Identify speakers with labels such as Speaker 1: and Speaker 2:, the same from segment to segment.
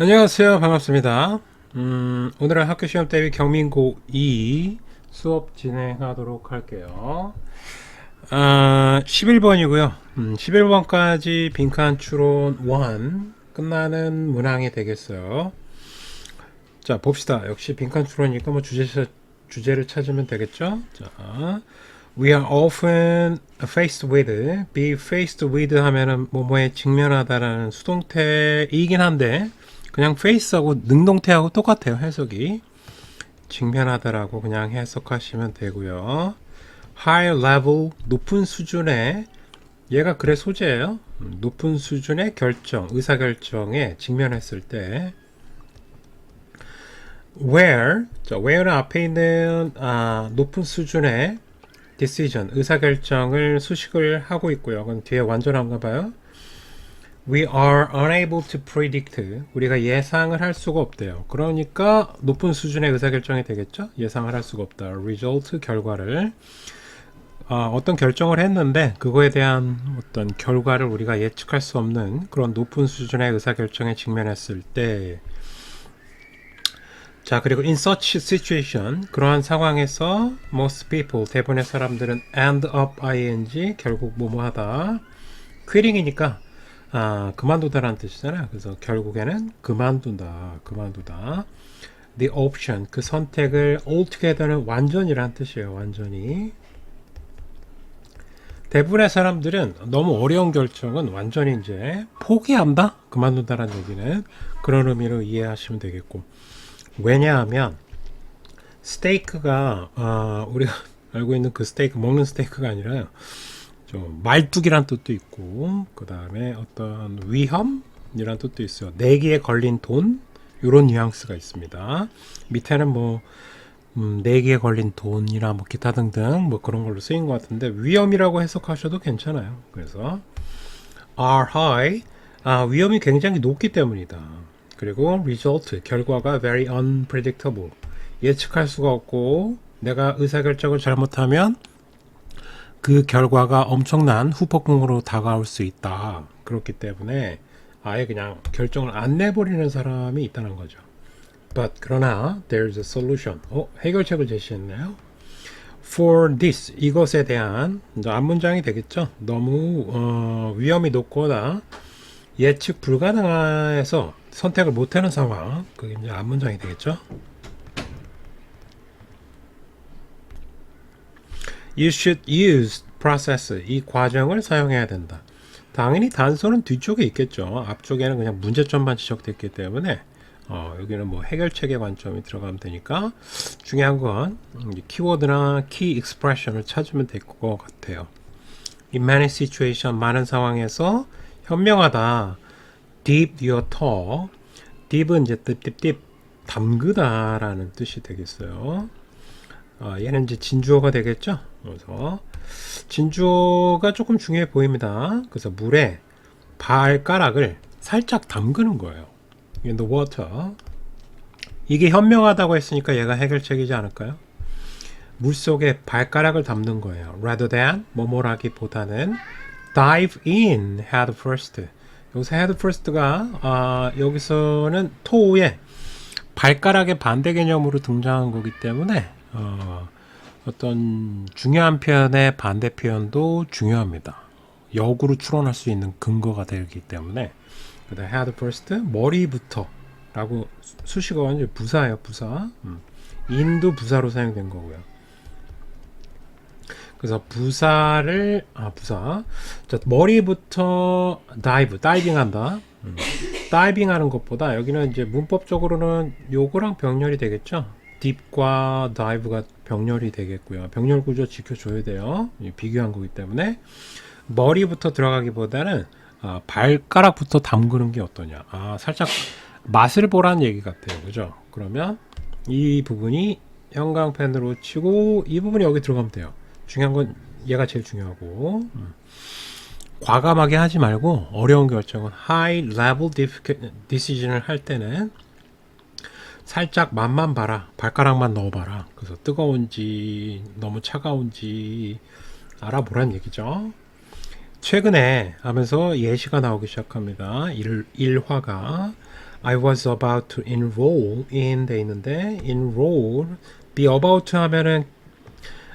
Speaker 1: 안녕하세요. 반갑습니다. 음, 오늘은 학교 시험 대비 경민고 2 수업 진행하도록 할게요. 아, 11번이고요. 음, 11번까지 빈칸 추론 1 끝나는 문항이 되겠어요. 자, 봅시다. 역시 빈칸 추론이니까 뭐 주제, 주제를 찾으면 되겠죠? 자, we are often faced with, be faced with 하면은 뭐뭐에 직면하다라는 수동태이긴 한데, 그냥 face하고 능동태하고 똑같아요, 해석이. 직면하다라고 그냥 해석하시면 되고요. high level, 높은 수준의, 얘가 글의 소재예요. 음, 높은 수준의 결정, 의사결정에 직면했을 때, where, 자, where는 앞에 있는 아, 높은 수준의 decision, 의사결정을 수식을 하고 있고요. 그럼 뒤에 완전한가 봐요. We are unable to predict. 우리가 예상을 할 수가 없대요. 그러니까 높은 수준의 의사결정이 되겠죠? 예상을 할 수가 없다. result, 결과를. 어, 어떤 결정을 했는데 그거에 대한 어떤 결과를 우리가 예측할 수 없는 그런 높은 수준의 의사결정에 직면했을 때 자, 그리고 in such situation, 그러한 상황에서 most people, 대부분의 사람들은 end up ing, 결국 뭐뭐 하다. quitting이니까, 아, 그만두다라는 뜻이잖아요. 그래서 결국에는 그만둔다, 그만두다. the option, 그 선택을 altogether는 완전이란 뜻이에요, 완전히. 대부분의 사람들은 너무 어려운 결정은 완전히 이제 포기한다? 그만둔다라는 얘기는 그런 의미로 이해하시면 되겠고. 왜냐하면 스테이크가 어, 우리가 알고 있는 그 스테이크 먹는 스테이크가 아니라 좀 말뚝이란 뜻도 있고 그 다음에 어떤 위험이란 뜻도 있어요. 내기에 걸린 돈 이런 뉘앙스가 있습니다. 밑에는 뭐 음, 내기에 걸린 돈이나 뭐 기타 등등 뭐 그런 걸로 쓰인 것 같은데 위험이라고 해석하셔도 괜찮아요. 그래서 are high 아, 위험이 굉장히 높기 때문이다. 그리고 result 결과가 very unpredictable 예측할 수가 없고 내가 의사결정을 잘못하면 그 결과가 엄청난 후폭풍으로 다가올 수 있다. 그렇기 때문에 아예 그냥 결정을 안 내버리는 사람이 있다는 거죠. But 그러나 there's a solution. 어, 해결책을 제시했네요. For this 이것에 대한 앞문장이 되겠죠? 너무 어, 위험이 높거나 예측 불가능해서 선택을 못하는 상황. 그게 이제 앞문장이 되겠죠 You should use process 이 과정을 사용해야 된다. 당연히 단서는 뒤쪽에 있겠죠. 앞쪽에는 그냥 문제점만 지적됐기 때문에 어, 여기는 뭐 해결책의 관점이 들어가면 되니까 중요한 건 키워드나 키 익스프레션을 찾으면 될 것 같아요. In many situation 많은 상황에서 현명하다. deep your toe deep은 이제 딥딥딥 담그다라는 뜻이 되겠어요. 아, 얘는 이제 진주어가 되겠죠. 그래서 진주어가 조금 중요해 보입니다. 그래서 물에 발가락을 살짝 담그는 거예요. in the water. 이게 현명하다고 했으니까 얘가 해결책이지 않을까요? 물 속에 발가락을 담는 거예요. rather than 뭐뭐라기보다는 dive in head first. 여기서 head first가 아, 여기서는 토우의 발가락의 반대 개념으로 등장한 거기 때문에 어, 어떤 중요한 표현의 반대 표현도 중요합니다. 역으로 추론할 수 있는 근거가 되기 때문에 그다음 head first 머리부터라고 수식어가 이제 부사예요 부사 음. 인도 부사로 사용된 거고요. 그래서 부사를 아 부사 자 머리부터 다이브 다이빙한다 음. 다이빙하는 것보다 여기는 이제 문법적으로는 요거랑 병렬이 되겠죠 딥과 다이브가 병렬이 되겠고요. 병렬 구조 지켜줘야 돼요. 비교한 거기 때문에. 머리부터 들어가기보다는 아, 발가락부터 담그는 게 어떠냐. 아 살짝 맛을 보라는 얘기 같아요. 그죠? 그러면 이 부분이 형광펜으로 치고 이 부분이 여기 들어가면 돼요. 중요한 건 얘가 제일 중요하고. 음. 과감하게 하지 말고 어려운 결정은 high level decision을 할 때는 살짝 맛만 봐라 발가락만 넣어봐라 그래서 뜨거운지 너무 차가운지 알아보란 얘기죠 최근에 하면서 예시가 나오기 시작합니다 일, 일화가 I was about to enroll in 돼 있는데 enroll be about 하면은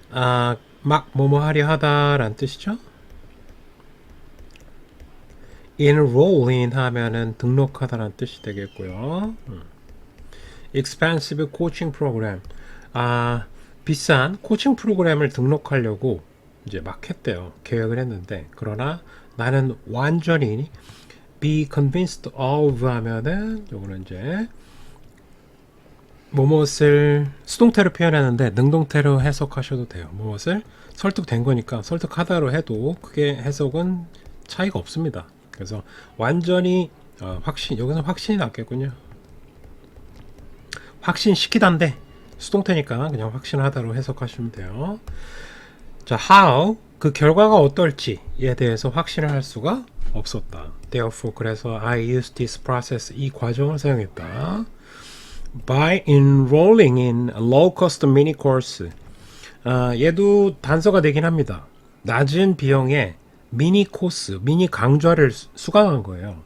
Speaker 1: 아, 막 뭐뭐 하려 하다라는 뜻이죠. enroll in 하면은 등록하다라는 뜻이 되겠고요. 음. Expensive coaching program. 아, 비싼 코칭 프로그램을 등록하려고 이제 막 했대요. 계획을 했는데 그러나 나는 완전히 be convinced of 하면은 요거는 이제 무엇을 수동태로 표현하는데 능동태로 해석하셔도 돼요. 무엇을 설득된 거니까 설득하다로 해도 크게 해석은 차이가 없습니다. 그래서 완전히 어, 확신 여기서 확신이 낫겠군요. 확신시키단데 수동태니까 그냥 확신하다로 해석하시면 돼요. 자, how 그 결과가 어떨지에 대해서 확신을 할 수가 없었다. Therefore, 그래서 I used this process 이 과정을 사용했다. By enrolling in a low-cost mini course. 아, 얘도 단서가 되긴 합니다. 낮은 비용의 미니 코스, 미니 강좌를 수- 수강한 거예요.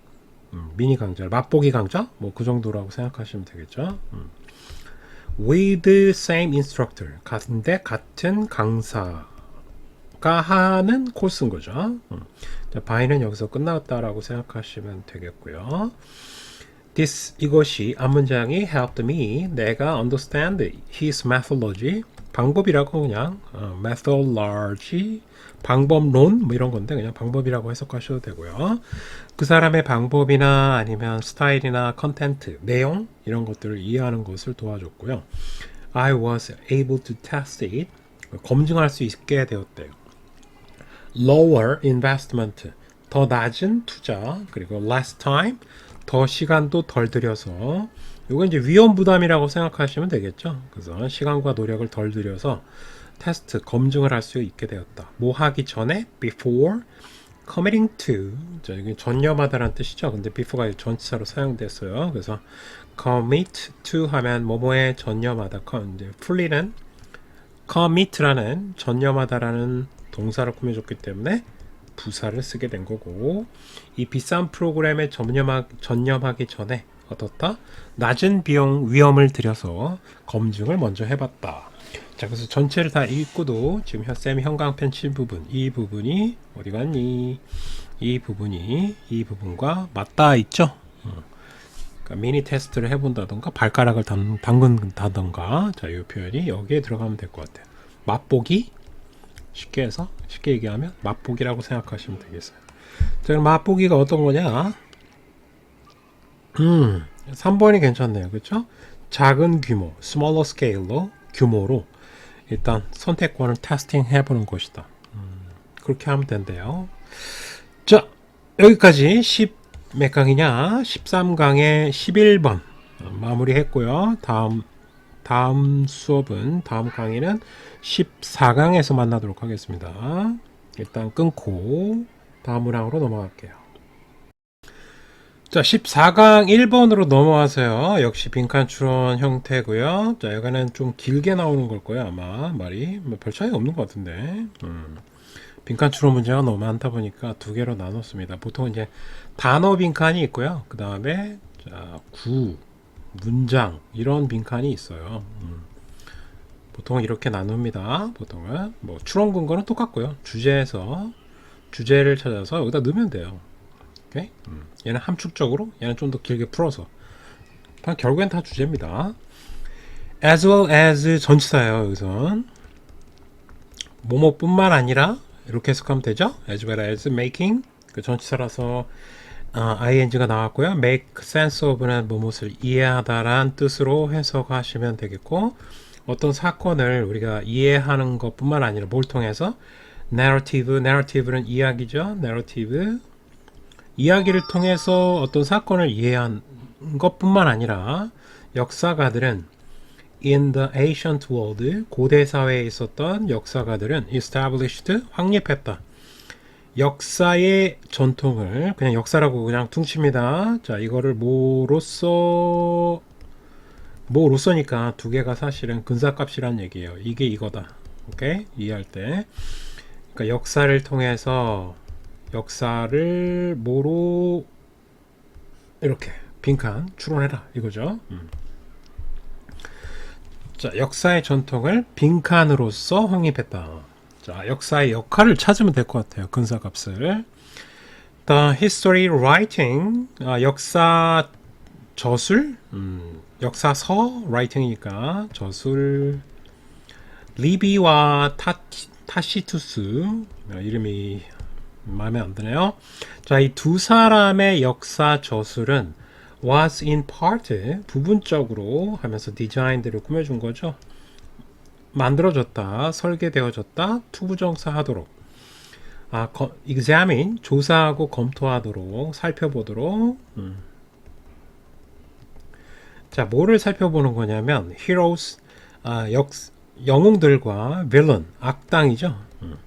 Speaker 1: 음, 미니 강좌, 맛보기 강좌, 뭐 그 정도라고 생각하시면 되겠죠. 음. With same instructor 같은데 같은 강사가 하는 코스인 거죠. 음. 자, by는 여기서 끝났다라고 생각하시면 되겠고요. This 이것이 앞 문장이 helped me 내가 understand his methodology 방법이라고 그냥 어, methodology 방법론 뭐 이런 건데 그냥 방법이라고 해석하셔도 되고요. 그 사람의 방법이나 아니면 스타일이나 컨텐트, 내용 이런 것들을 이해하는 것을 도와줬고요. I was able to test it 검증할 수 있게 되었대요. lower investment 더 낮은 투자 그리고 less time 더 시간도 덜 들여서 이건 이제 위험 부담이라고 생각하시면 되겠죠. 그래서 시간과 노력을 덜 들여서 테스트 검증을 할 수 있게 되었다. 뭐 하기 전에 before committing to 자, 이게 전념하다라는 뜻이죠. 근데 before가 전치사로 사용됐어요. 그래서 commit to 하면 뭐뭐에 전념하다. 이제 풀리는 commit라는 전념하다라는 동사를 꾸며줬기 때문에 부사를 쓰게 된 거고 이 비싼 프로그램에 전념하, 전념하기 전에 어떻다? 낮은 비용 위험을 들여서 검증을 먼저 해봤다. 자, 그래서 전체를 다 읽고도 지금 현- 쌤이 형광펜 칠 부분, 이 부분이 어디 갔니? 이 부분이 이 부분과 맞닿아 있죠? 어. 그러니까 미니 테스트를 해본다던가 발가락을 담, 담근다던가 자, 이 표현이 여기에 들어가면 될 것 같아요. 맛보기 쉽게 해서 쉽게 얘기하면 맛보기라고 생각하시면 되겠어요. 자, 그럼 맛보기가 어떤 거냐? 음, 3번이 괜찮네요. 그렇죠? 작은 규모, smaller scale로 규모로 일단 선택권을 테스팅 해보는 것이다. 음, 그렇게 하면 된대요. 자, 여기까지 10 몇 강이냐? 13강의 11번 마무리했고요. 다음 다음 수업은 다음 강의는 14강에서 만나도록 하겠습니다. 일단 끊고 다음 문항으로 넘어갈게요. 자, 14강 1번으로 넘어와서요. 역시 빈칸 추론 형태고요. 자, 여기는 좀 길게 나오는 걸 거예요, 아마 말이. 뭐별 차이 없는 것 같은데. 음. 빈칸 추론 문제가 너무 많다 보니까 두 개로 나눴습니다. 보통 이제 단어 빈칸이 있고요. 그 다음에 자, 구, 문장 이런 빈칸이 있어요. 음. 보통 이렇게 나눕니다. 보통은 뭐 추론 근거는 똑같고요. 주제에서 주제를 찾아서 여기다 넣으면 돼요. 오케이? 음. 얘는 함축적으로, 얘는 좀 더 길게 풀어서. 다 결국엔 다 주제입니다. as well as 전치사예요. 여기선 뭐뭐뿐만 아니라 이렇게 해석하면 되죠. as well as making 그 전치사라서 어, ing가 나왔고요. make sense of는 무엇을 이해하다란 뜻으로 해석하시면 되겠고 어떤 사건을 우리가 이해하는 것뿐만 아니라 뭘 통해서 narrative, narrative는 이야기죠. narrative 이야기를 통해서 어떤 사건을 이해한 것뿐만 아니라 역사가들은 in the ancient world 고대 사회에 있었던 역사가들은 established 확립했다. 역사의 전통을 그냥 역사라고 그냥 퉁칩니다. 자, 이거를 뭐로써 뭐로써니까 두 개가 사실은 근사값이란 얘기예요. 이게 이거다. 오케이? 이해할 때. 그러니까 역사를 통해서 역사를 뭐로 이렇게 빈칸 추론해라 이거죠. 음. 자, 역사의 전통을 빈칸으로서 확립했다. 자, 역사의 역할을 찾으면 될 것 같아요. 근사값을. The history writing, 아, 역사 저술, 음, 역사서 writing이니까 저술. 리비와 타, 타시투스 아, 이름이 마음에 안 드네요. 자, 이 두 사람의 역사 저술은 was in part 부분적으로 하면서 디자인들을 꾸며준 거죠. 만들어졌다, 설계되어졌다, 투부정사 하도록. 아, 거, examine 조사하고 검토하도록 살펴보도록. 음. 자, 뭐를 살펴보는 거냐면 heroes 아, 역 영웅들과 villain 악당이죠. 음.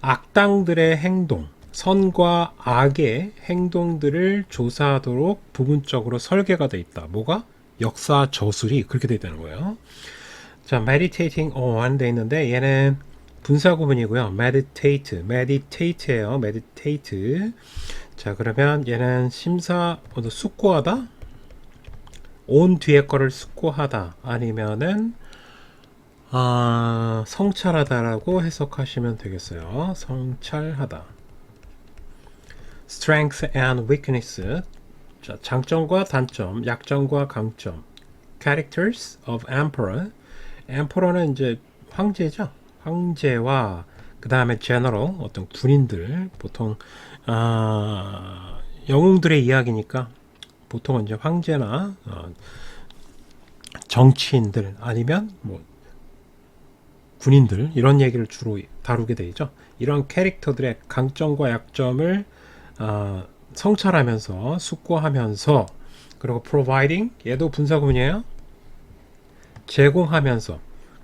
Speaker 1: 악당들의 행동, 선과 악의 행동들을 조사하도록 부분적으로 설계가 돼 있다. 뭐가? 역사 저술이 그렇게 돼 있다는 거예요. 자, meditating on 돼 있는데 얘는 분사 구문이고요. meditate, meditate예요. meditate. 자, 그러면 얘는 심사 어, 숙고하다. 온 뒤에 거를 숙고하다 아니면은 아, 성찰하다라고 해석하시면 되겠어요. 성찰하다. strength and weakness. 자, 장점과 단점, 약점과 강점. characters of emperor. Emperor는 이제 황제죠. 황제와 그 다음에 general 어떤 군인들 보통 아, 영웅들의 이야기니까 보통은 이제 황제나 어, 정치인들 아니면 뭐 군인들 이런 얘기를 주로 다루게 되죠. 이런 캐릭터들의 강점과 약점을 어, 성찰하면서 숙고하면서 그리고 providing 얘도 분사구문이에요. 제공하면서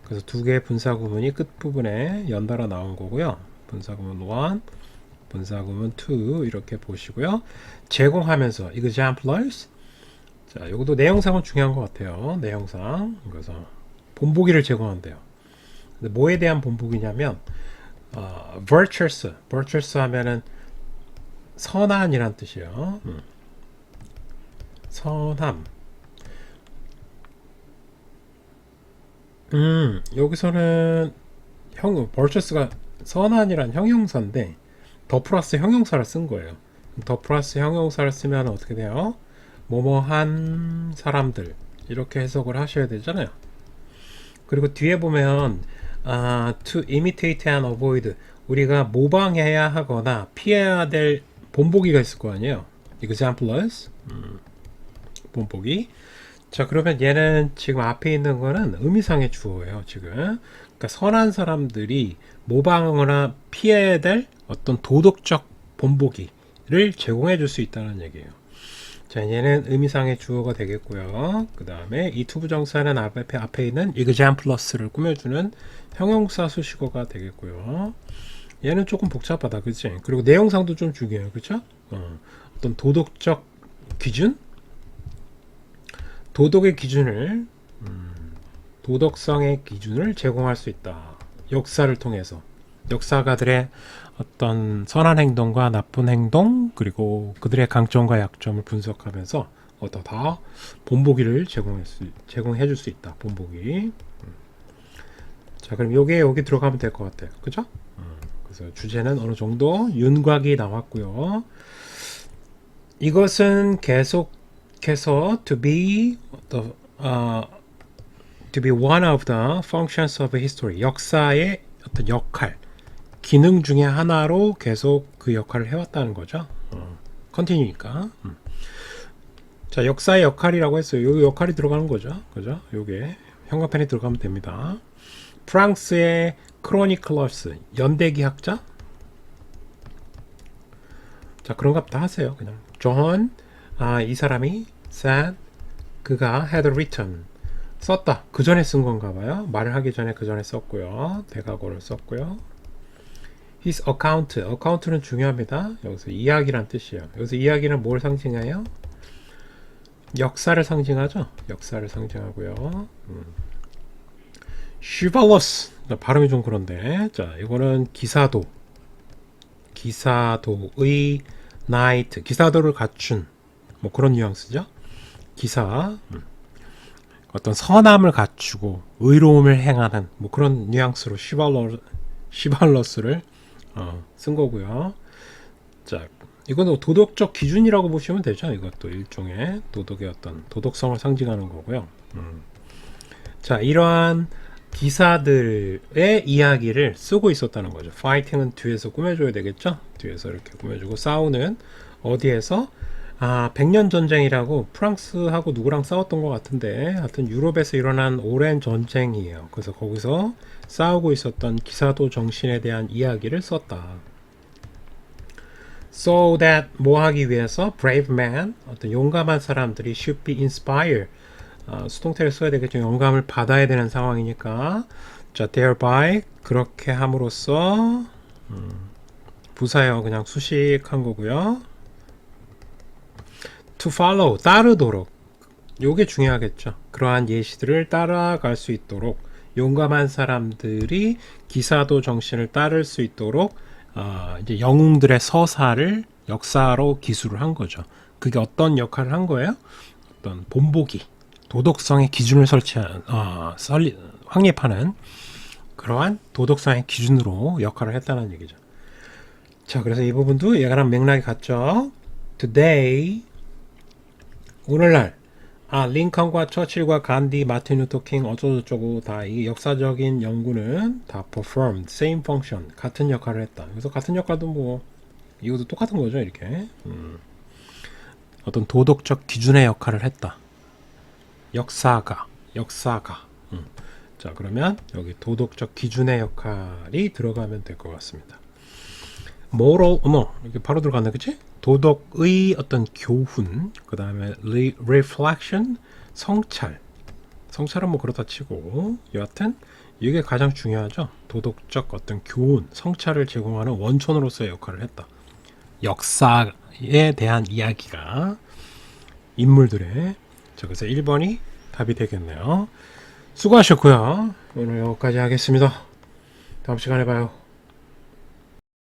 Speaker 1: 그래서 두 개의 분사 구문이 끝 부분에 연달아 나온 거고요. 분사 구문 1, 분사 구문 2 이렇게 보시고요. 제공하면서 examplers 자, 이것도 내용상은 중요한 것 같아요. 내용상 그래서 본보기를 제공한대요. 근데 뭐에 대한 본보기냐면 어, virtuous, virtuous 하면은 선한이란 뜻이에요. 음. 선함. 음, 여기서는 형, virtuous가 선한이란 형용사인데 더 플러스 형용사를 쓴 거예요. 더 플러스 형용사를 쓰면 어떻게 돼요? 뭐뭐한 사람들 이렇게 해석을 하셔야 되잖아요. 그리고 뒤에 보면 아, to imitate and avoid 우리가 모방해야 하거나 피해야 될 본보기가 있을 거 아니에요. examplers 음, 본보기. 자 그러면 얘는 지금 앞에 있는 거는 의미상의 주어예요. 지금 그러니까 선한 사람들이 모방하거나 피해야 될 어떤 도덕적 본보기를 제공해 줄 수 있다는 얘기예요. 자, 얘는 의미상의 주어가 되겠고요. 그 다음에 이 투부정사는 앞에, 앞에 있는 examplus를 꾸며주는 형용사 수식어가 되겠고요. 얘는 조금 복잡하다, 그치? 그리고 내용상도 좀 중요해요, 그쵸? 어, 어떤 도덕적 기준? 도덕의 기준을, 음, 도덕성의 기준을 제공할 수 있다. 역사를 통해서. 역사가들의 어떤 선한 행동과 나쁜 행동 그리고 그들의 강점과 약점을 분석하면서 어떤 다 본보기를 제공할 수, 제공해 줄 수 있다. 본보기. 음. 자, 그럼 요게 여기 들어가면 될 것 같아요. 그죠? 음, 그래서 주제는 어느 정도 윤곽이 나왔고요. 이것은 계속 해서 to be the uh, to be one of the functions of history 역사의 어떤 역할 기능 중에 하나로 계속 그 역할을 해왔다는 거죠. 어, 컨티뉴니까. 음. 자, 역사의 역할이라고 했어요. 요 역할이 들어가는 거죠. 그죠? 요게 형광펜이 들어가면 됩니다. 프랑스의 크로니클러스 연대기학자. 자, 그런 값다 하세요. 그냥 존, 아, 이 사람이 said 그가 had written 썼다. 그 전에 쓴 건가 봐요. 말을 하기 전에 그 전에 썼고요. 대각어를 썼고요. his account. account는 중요합니다. 여기서 이야기란 뜻이에요. 여기서 이야기는 뭘 상징해요? 역사를 상징하죠. 역사를 상징하고요. 음. chivalrous. 발음이 좀 그런데. 자, 이거는 기사도. 기사도의 knight. 기사도를 갖춘. 뭐 그런 뉘앙스죠. 기사. 음. 어떤 선함을 갖추고 의로움을 행하는 뭐 그런 뉘앙스로 시발러 시발러스를 어, 쓴 거고요. 자, 이거는 도덕적 기준이라고 보시면 되죠. 이것도 일종의 도덕의 어떤 도덕성을 상징하는 거고요. 음. 자, 이러한 기사들의 이야기를 쓰고 있었다는 거죠. 파이팅은 뒤에서 꾸며줘야 되겠죠. 뒤에서 이렇게 꾸며주고 싸우는 어디에서 아, 백년 전쟁이라고 프랑스하고 누구랑 싸웠던 것 같은데 하여튼 유럽에서 일어난 오랜 전쟁이에요. 그래서 거기서 싸우고 있었던 기사도 정신에 대한 이야기를 썼다. So that 뭐 하기 위해서 brave man 어떤 용감한 사람들이 should be inspired 아, 수동태를 써야 되겠죠. 영감을 받아야 되는 상황이니까 자 thereby 그렇게 함으로써 음, 부사요 그냥 수식한 거고요. To follow 따르도록 요게 중요하겠죠. 그러한 예시들을 따라갈 수 있도록 용감한 사람들이 기사도 정신을 따를 수 있도록 아, 이제 영웅들의 서사를 역사로 기술을 한 거죠. 그게 어떤 역할을 한 거예요? 어떤 본보기, 도덕성의 기준을 설치하는, 어, 설리, 확립하는 그러한 도덕성의 기준으로 역할을 했다는 얘기죠. 자, 그래서 이 부분도 예가랑 맥락이 같죠. Today 오늘날 아 링컨과 처칠과 간디, 마틴 루터 킹 어쩌고저쩌고 다 이 역사적인 연구는 다 performed same function 같은 역할을 했다. 그래서 같은 역할도 뭐 이것도 똑같은 거죠 이렇게 음. 어떤 도덕적 기준의 역할을 했다. 역사가 역사가 음. 자 그러면 여기 도덕적 기준의 역할이 들어가면 될 것 같습니다. Moral 어머 이렇게 바로 들어갔네. 그치? 도덕의 어떤 교훈 그 다음에 reflection 성찰. 성찰은 뭐 그렇다 치고. 여하튼 이게 가장 중요하죠. 도덕적 어떤 교훈 성찰을 제공하는 원천으로서의 역할을 했다. 역사에 대한 이야기가 인물들의 자 그래서 1번이 답이 되겠네요. 수고하셨고요. 오늘 여기까지 하겠습니다. 다음 시간에 봐요